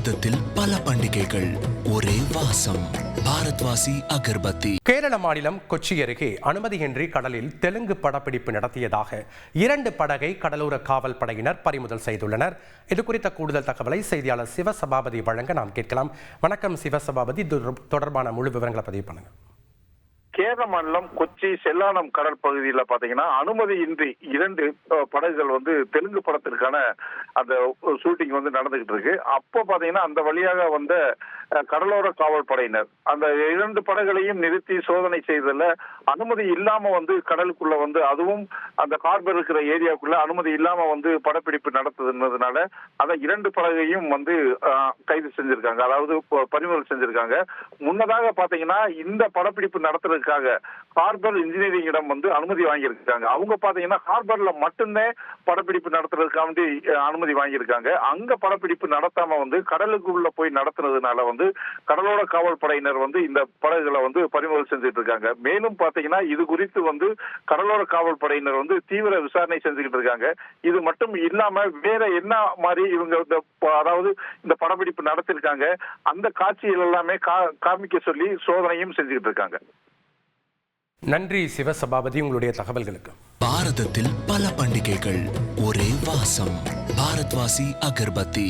பாரதத்தில் பல பண்டிகைகள். ஒரே வாசம். பாரத்வாசி அகர்பத்தி. கேரள மாநிலம் கொச்சி அருகே அனுமதியின்றி கடலில் தெலுங்கு படப்பிடிப்பு நடத்தியதாக இரண்டு படகை கடலோர காவல் படையினர் பறிமுதல் செய்துள்ளனர். இது குறித்த கூடுதல் தகவலை செய்தியாளர் சிவசபாபதி வழங்க நாம் கேட்கலாம். வணக்கம் சிவசபாபதி. தொடர்பான முழு விவரங்களை பதிவு பண்ணுங்கள் கேரள மாநிலம் கொச்சி செல்லானம் கடல் பகுதியில் பாத்தீங்கன்னா அனுமதியின்றி இரண்டு படகுகள் வந்து தெலுங்கு படத்திற்கான அந்த ஷூட்டிங் வந்து நடந்துகிட்டு இருக்கு. அப்போ பாத்தீங்கன்னா அந்த வழியாக வந்த கடலோர காவல் படையினர் அந்த இரண்டு படகுகளையும் நிறுத்தி சோதனை செய்ததுல அனுமதி இல்லாம வந்து கடலுக்குள்ள வந்து அதுவும் அந்த கார்பர் இருக்கிற ஏரியாவுக்குள்ள அனுமதி இல்லாம வந்து படப்பிடிப்பு நடத்துதுன்றதுனால அந்த இரண்டு படகையும் வந்து கைது செஞ்சிருக்காங்க. அதாவது பறிமுதல் செஞ்சிருக்காங்க. முன்னதாக பாத்தீங்கன்னா இந்த படப்பிடிப்பு நடத்துறதுக்காக ஹார்பர் இன்ஜினியரிங்கிடம் வந்து அனுமதி வாங்கியிருக்காங்க. அவங்க பாத்தீங்கன்னா ஹார்பர்ல மட்டும்தான் படப்பிடிப்பு நடத்துறதுக்காக வேண்டி அனுமதி வாங்கியிருக்காங்க. அங்க படப்பிடிப்பு நடத்தாம வந்து கடலுக்குள்ள போய் நடத்துனதுனால வந்து கடலோர காவல் படையினர் வந்து இந்த படகுகளை வந்து பறிமுதல் செஞ்சுட்டு இருக்காங்க மேலும் பாத்தீங்கன்னா இது குறித்து வந்து கடலோர காவல் படையினர் வந்து தீவிர விசாரணை செஞ்சுக்கிட்டு இருக்காங்க இது மட்டும் இல்லாம வேற என்ன மாதிரி இவங்க இந்த அதாவது இந்த படப்பிடிப்பு நடத்திருக்காங்க அந்த காட்சிகள் எல்லாமே கா- காமிக்க சொல்லி சோதனையும் செஞ்சுக்கிட்டு இருக்காங்க நன்றி சிவசபாபதி உங்களுடைய தகவல்களுக்கு. பாரதத்தில் பல பண்டிகைகள் ஒரே வாசம். பாரத்வாசி அகர்பத்தி.